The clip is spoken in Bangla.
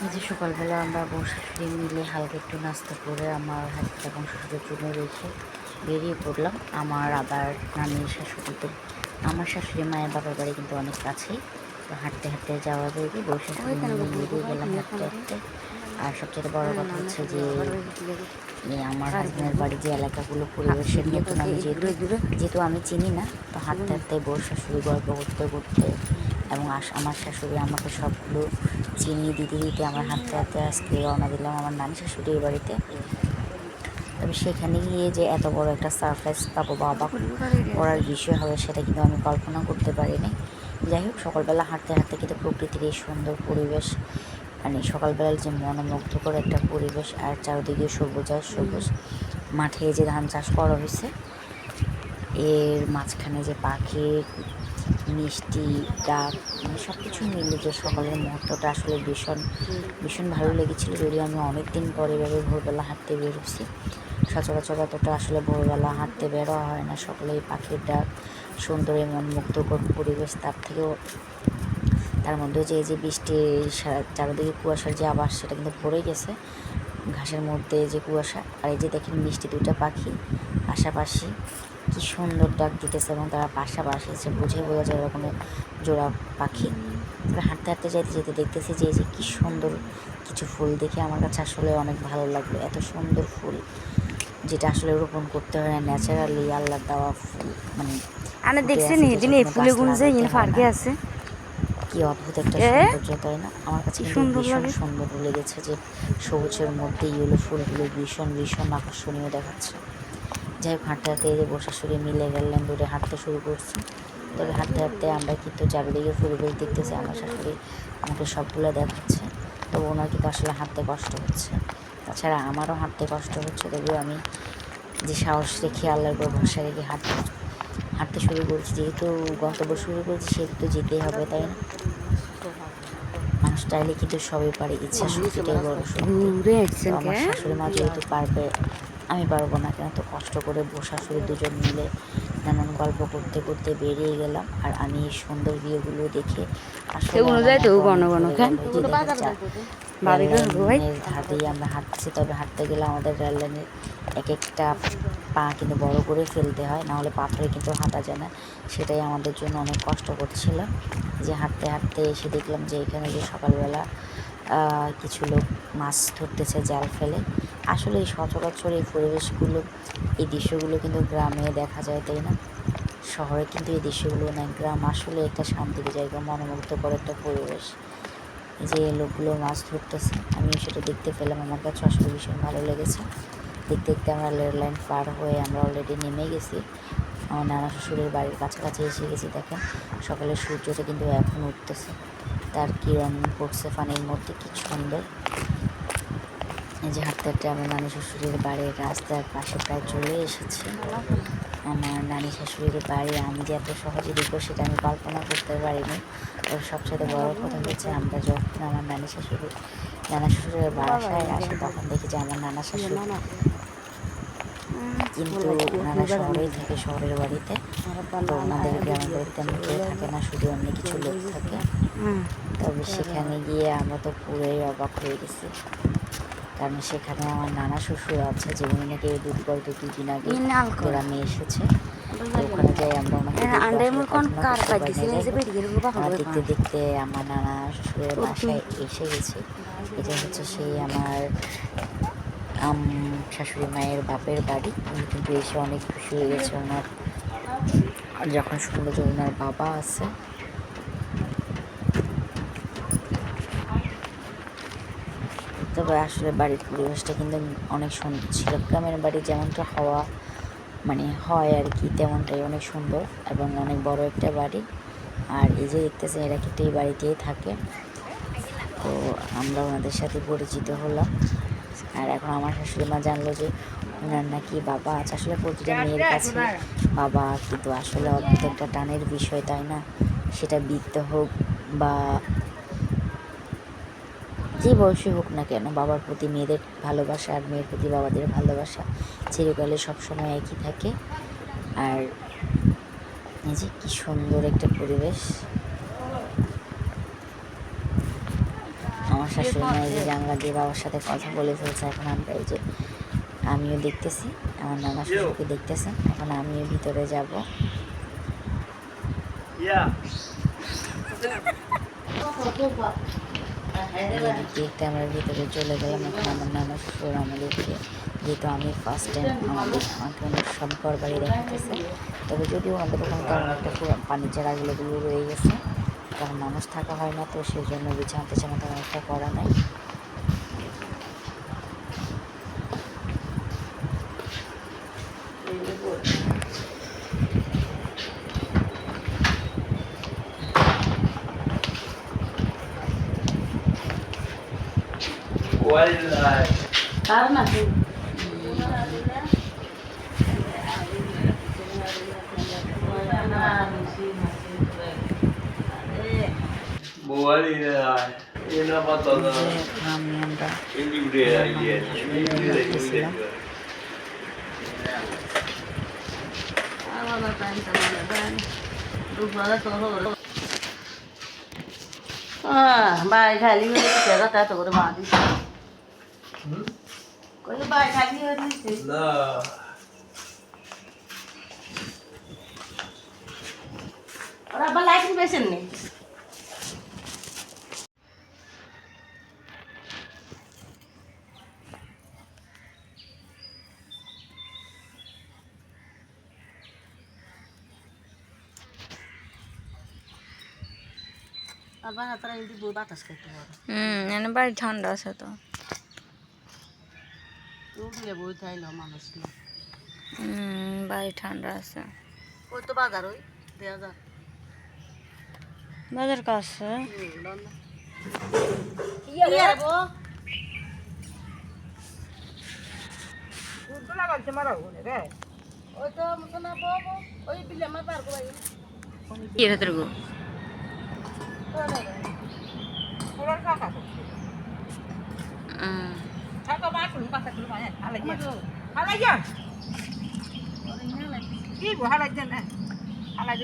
যে সকালবেলা আমরা বসে মিলে হালকা একটু নাস্তা করে আমার হাতে এবং শ্বশুরের জন্য রেখে বেরিয়ে পড়লাম আমার আবার নানির শাশুড়িতে আমার শাশুড়ি মায়ের বাবার বাড়ি কিন্তু অনেক কাছেই। তো হাঁটতে হাঁটতে যাওয়া বেরিয়ে বসে বেরিয়ে গেলাম হাঁটতে হাঁটতে। আর সবচেয়ে বড় কথা হচ্ছে যে আমার হাজব্যান্ডের বাড়ি যে এলাকাগুলো, পরিবেশের নতুন আমি যেহেতু যেহেতু আমি চিনি না, তো হাঁটতে হাঁটতে বউ শাশুড়ি গল্প করতে করতে এবং আমার শাশুড়ি আমাকে সবগুলো চিনি দিতে দিতে আমার হাঁটতে হাঁটতে আজকে রওনা দিলাম আমার নানি শাশুড়ির বাড়িতে। তবে সেখানে গিয়ে যে এত বড় একটা সারপ্রাইজ পাবো বা অবাক করার বিষয় হবে সেটা কিন্তু আমি কল্পনা করতে পারিনি। যাই হোক, সকালবেলা হাঁটতে হাঁটতে কিন্তু প্রকৃতির এই সুন্দর পরিবেশ মানে সকালবেলার যে মনোমুগ্ধকর একটা পরিবেশ আর চারিদিকে সবুজ আর সবুজ, মাঠে যে ধান চাষ করা হয়েছে, এর মাঝখানে যে পাখির মিষ্টি ডাক মানে সব কিছু মিলে যে সকালের মুহূর্তটা আসলে ভীষণ ভীষণ ভালো লেগেছিলো যদিও আমি অনেক দিন পরে এভাবে ভোরবেলা হাঁটতে বেরোচ্ছি। সচরাচর অতটা আসলে ভোরবেলা হাঁটতে বেরোয়া হয় না। সকালে পাখির ডাক সুন্দর এই মনমুগ্ধকর পরিবেশ তার থেকেও, তার মধ্যে যে এই যে বৃষ্টির সারা- চারিদিকে কুয়াশার যে আবাস সেটা কিন্তু পড়ে গেছে ঘাসের মধ্যে যে কুয়াশা। আর এই যে দেখেন মিষ্টি দুটা পাখি পাশাপাশি। কি সুন্দর ডাক দিতেছে এবং তারা পাশাপাশি এসে বুঝে বোঝা যায় এরকমের জোড়া পাখি। তারপরে হাঁটতে হাঁটতে যেতে যেতে দেখতেছি যে যে কি সুন্দর কিছু ফুল দেখে আমার কাছে আসলে অনেক ভালো লাগল। এত সুন্দর ফুল যেটা আসলে রোপণ করতে হয় না ন্যাচারালি আল্লাহ দেওয়া ফুল মানে আনে ফুটে দেখছেন এদিন এই ফুলে গুনছে ইন ফার্কে আছে। কি অদ্ভুত একটা? সৌন্দর্য তাই না? আমার কাছে সুন্দর ভীষণ। সুন্দর লেগেছে যে সবুজের মধ্যে ইয়েলো ফুলগুলো ভীষণ ভীষণ আকর্ষণীয় দেখাচ্ছে। যাই হোক হাঁটতে হাঁটতে এই যে বসা শুরু মিলে গেলেন দূরে হাঁটতে শুরু করছি। তবে হাঁটতে হাঁটতে আমরা কিন্তু চারিদিকে পরিবেশ দেখতেছি আমার শাশুড়ি আমাকে সবগুলো দেখাচ্ছে। তবে ওনার কিন্তু আসলে হাঁটতে কষ্ট হচ্ছে। তাছাড়া আমারও হাঁটতে কষ্ট হচ্ছে তবুও আমি যে সাহস রেখে আল্লাহর উপর ভরসা রেখে হাঁটতে হাঁটতে শুরু করছি। যেহেতু গন্তব্য শুরু করেছি সেহেতু তো যেতেই হবে তাই না? মানুষ চাইলে কিন্তু সবই পারে ইচ্ছা শক্তিটাই বড় শক্তি। তো আমার শাশুড়ি মা যেহেতু পারবে আমি পারব না কেন? তো কষ্ট করে বউ শাশুড়ি দুজন মিলে নানান গল্প করতে করতে বেরিয়ে গেলাম। আর আমি এই সুন্দর ভিউগুলো দেখে ধার দিয়ে আমরা হাঁটছি তবে হাঁটতে গেলে আমাদের রেল লাইনের এক একটা পা কিন্তু বড় করে ফেলতে হয় নাহলে পাথরে কিন্তু হাঁটা যায় না। সেটাই আমাদের জন্য অনেক কষ্ট করছিলাম। যে হাঁটতে হাঁটতে এসে দেখলাম যে এখানে যে সকালবেলা কিছু লোক মাছ ধরতেছে, জাল ফেলে। আসলে এই সচরাচর এই পরিবেশগুলো, এই দৃশ্যগুলো কিন্তু গ্রামে দেখা যায়, তাই না? শহরে কিন্তু এই দৃশ্যগুলো নাই। গ্রাম আসলে একটা শান্তির জায়গা, মনোমুগ্ধকর একটা পরিবেশ। যে লোকগুলো মাছ ধরতেছে, আমিও সেটা দেখতে পেলাম। আমার কাছে আসলে ভীষণ ভালো লেগেছে। দেখতে দেখতে আমরা রেল লাইন পার হয়ে আমরা অলরেডি নেমে গেছি। আমার নানা শ্বশুরের বাড়ির কাছাকাছি এসে গেছি, দেখেন। সকালের সূর্যটা কিন্তু এখন উঠতেছে। তার কিরণ পড়ছে পানির মধ্যে, কি সুন্দর এই যে হাঁটতে হাঁটতে আমার নানি শ্বশুরের বাড়ির রাস্তার পাশে প্রায় চলে এসেছি। আমার নানি শাশুড়ির বাড়ি আমি যে এত সহজে দেখব সেটা আমি কল্পনা করতে পারিনি। তবে সবচেয়ে বড় কথা হচ্ছে আমরা যখন আমার নানি শাশুড়ি নানা শ্বশুরের বাসায় আসি তখন দেখি যে আমার নানা শাশুড়ি কিন্তু ওনারা শহরেই থাকে শহরের বাড়িতে। তো ওনাদের গ্রামের বাড়িতে তেমন কেউ থাকে না শুধু অন্য কিছু লোক থাকে। তবে সেখানে গিয়ে আমরা তো পুরোই অবাক হয়ে গেছি। কারণ সেখানে আমার নানা শ্বশুর আছে যে উনি নাকি এই দুধ গল্প দুদিন আগে গ্রামে এসেছে। তো ওখানে যাই আমরা ওনাকে দেখে আন্ডার আসলে মুর কোন কল্পনা কার করতে পারি। পাইতেছিল না। যে বেরিয়ে গেল বাবা আমরা দেখতে দেখতে আমার নানা শ্বশুরের বাসায় এসে গেছি। এটা হচ্ছে সেই আমার আম শাশুড়ি মায়ের বাপের বাড়ি। উনি কিন্তু এসে অনেক খুশি হয়ে গেছে ওনার। যখন শুনলো যে ওনার বাবা আছে তবে আসলে বাড়ির পরিবেশটা কিন্তু অনেক সুন্দর ছিল। গ্রামের বাড়ি যেমনটা হওয়া মানে হয় আর কি তেমনটাই অনেক সুন্দর এবং অনেক বড় একটা বাড়ি। আর এই যে দেখতেছেন এরা কিন্তু এই বাড়িতেই থাকে। তো আমরা ওনাদের সাথে পরিচিত হলাম। আর এখন আমার শাশুড়ি মা জানলো যে ওনার নাকি বাবা আছে। আসলে প্রতিটা মেয়ের কাছে বাবা কিন্তু আসলে অদ্ভুত একটা টানের বিষয় তাই না? সেটা বৃদ্ধ হোক বা যে বয়সে হোক না কেন বাবার প্রতি মেয়েদের ভালোবাসা আর মেয়ের প্রতি বাবাদের ভালোবাসা চিরকালে সবসময় একই থাকে। আর এই যে কি সুন্দর একটা পরিবেশ। আমার শাশুড়ি মা এই যে জানলা দিয়ে বাবার সাথে কথা বলে ফেলছে এখন আমরা এই যে আমিও দেখতেছি আমার নানা শ্বশুরকে দেখতেছেন এখন আমিও ভিতরে যাব। Yeah. দেখতে আমরা ভিতরে চলে গেলাম। এখন আমার নানা শ্বশুর আমাদেরকে যেহেতু আমি ফার্স্ট টাইম আমাদের আমাকে অনেক সব বাড়ি দেখাতেছে তবে যদিও আমাদের ওখানে অনেকটা পুরো পানির জায়গাগুলো রয়ে গেছে, কারণ মানুষ থাকা হয় না, তো সেই জন্য বিছানাতে টিছানা তেমন অনেকটা করা নাই। বাই খালি জায়গাটা তো করে বাঁধি। কই বাই খালি হয়ে দিচ্ছে Na. ওরা আবার লাইটিং পেয়েছেন নি আবার তারা এমনি বই বাতাস খাইতে পারে হুম এনে বাড়ি ঠান্ডা আছে তো উঠলে বই না মানুষ না। হুম বাড়ি ঠান্ডা আছে। ওই? তো বাজার ওই দেওয়া যা বাজার কাছে ওই তো মশলা পাবো। ওই বিলে আমার পার করে কি ভেতরে গো? হালাই